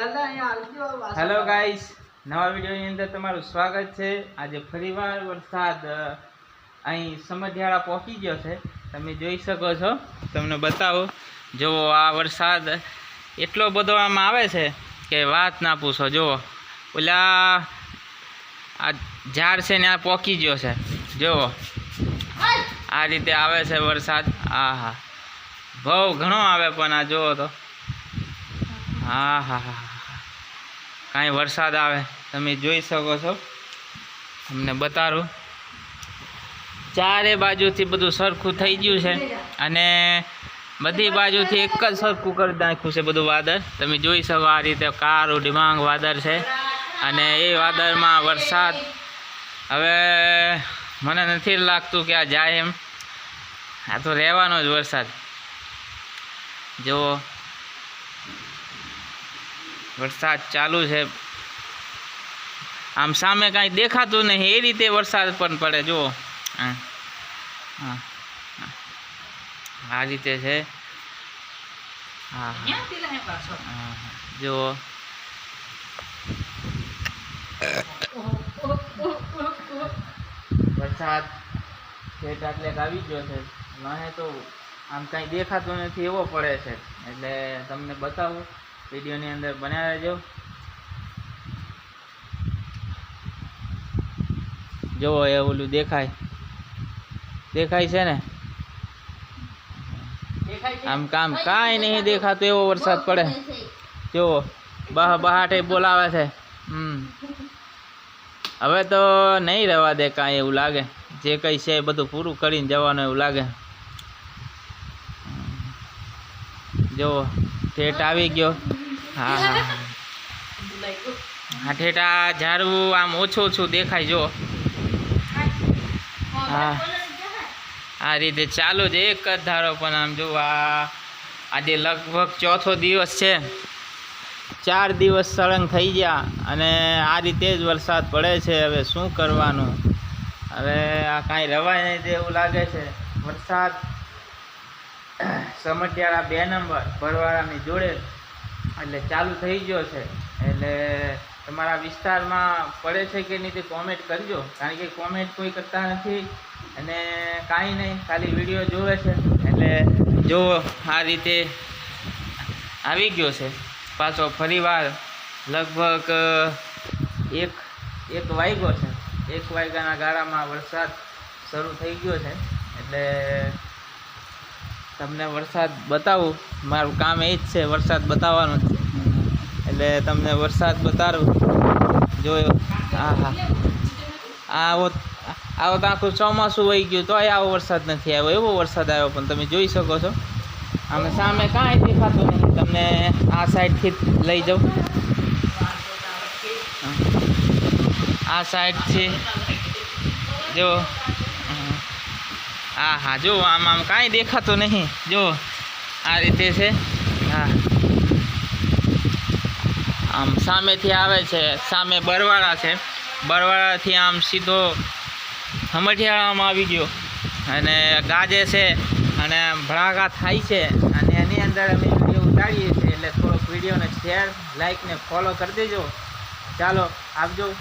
Hello guys નવા વિડીયોની અંદર તમારું સ્વાગત છે. આજે ફરીવાર વરસાદ અહીં સમધિયાળા પહોંચી ગયો છે. તમે જોઈ શકો છો. તમને બતાવો. જુઓ આ વરસાદ એટલો બધો આમાં આવે છે કે વાત ના પૂછો. જુઓ. ઓલા આ ઝાડ છે ને આ પહોંચી ગયો છે. જુઓ. આ રીતે આવે છે વરસાદ. આ હા બહુ ઘણો આવે પણ આ જુઓ તો. હા હા હા કાંઈ વરસાદ આવે, તમે જોઈ શકો છો. તમને બતાવું ચારે બાજુથી બધું સરખું થઈ ગયું છે અને બધી બાજુથી એક જ સરખું કરી નાખ્યું છે બધું વાદળ. તમે જોઈ શકો આ રીતે કારું ડિમાંગ વાદળ છે અને એ વાદળમાં વરસાદ. હવે મને નથી લાગતું કે આ જાય એમ. આ તો રહેવાનો જ વરસાદ. જુઓ. વરસાદ ચાલુ છે. આમ સામે કાંઈ દેખાતું નહીં એ રીતે વરસાદ પણ પડે જુઓ. હા હા હા. આ રીતે છે. હા. જુઓ. વરસાદ છેક આટલે આવી ગયો છે. મને તો આમ કાંઈ દેખાતું નથી એવો પડે છે. એટલે તમને બતાવું. વિડીયોની અંદર બન્યા રહેજો. જુઓ એ ઓલું દેખાય. દેખાય છે ને? આમ કામ કાંઈ નહીં દેખાતું? એવો વરસાદ પડે. જુઓ બહ બહાટે બોલાવે છે. હમ. હવે તો નહીં રહેવા દે કાંઈ એવું લાગે. જે કંઈ છે એ બધું પૂરું કરીને જવાનું એવું લાગે. જુઓ. ઠેઠ આવી ગયો. હા હા. હા. ઠેઠ, આ ઝાડવું આમ ઓછું ઓછું દેખાય, જો. હા. આ રીતે ચાલુ જ એક જ ધારો, પણ આમ જો, આ, આજે લગભગ ચોથો દિવસ છે. ચાર દિવસ સળંગ થઈ ગયા, અને આ રીતે જ વરસાદ પડે છે. હવે શું કરવાનું? હવે આ કાંઈ રવાય નહીં તેવું લાગે છે. વરસાદ સમઢિયાળા બે નંબર ભરવાડાની જોડે એટલે ચાલુ થઈ ગયો છે. એટલે તમારા વિસ્તારમાં પડે છે કે નહીં તે કોમેન્ટ કરજો. કારણ કે કોમેન્ટ કોઈ કરતા નથી અને કાંઈ નહીં, ખાલી વીડિયો જોવે છે. એટલે જો આ રીતે આવી ગયો છે. પાછો ફરીવાર લગભગ એક એક વાગ્યો છે. એક વાગ્યાના ગાળામાં વરસાદ શરૂ થઈ ગયો છે. એટલે તમને વરસાદ બતાવું. મારું કામ એ જ છે, વરસાદ બતાવવાનું. છે એટલે તમને વરસાદ બતાડું જોયો. હા હા આવો આવો તો આખું ચોમાસું વહી ગયું, તોય આવો વરસાદ નથી આવ્યો. એવો વરસાદ આવ્યો પણ તમે જોઈ શકો છો. આમે સામે કાંઈ દેખાતું નહીં. તમને આ સાઈડથી લઈ જાઉં. આ સાઈડથી. જો. હા હા જો આમ આમ કાંઈ દેખાતું નહીં. જો આ રીતે છે. હા. આમ સામેથી આવે છે, સામે બરવાળા છે. બરવાળાથી આમ સીધો હમઠિયાળામાં આવી ગયો. અને ગાજે છે, અને ભડાકા થાય છે. અને એની અંદર અમે વીડિયો ઉતારીએ છીએ, એટલે થોડોક વિડીયોને શેર લાઈક ને ફોલો કરી દેજો. ચાલો, આવજો.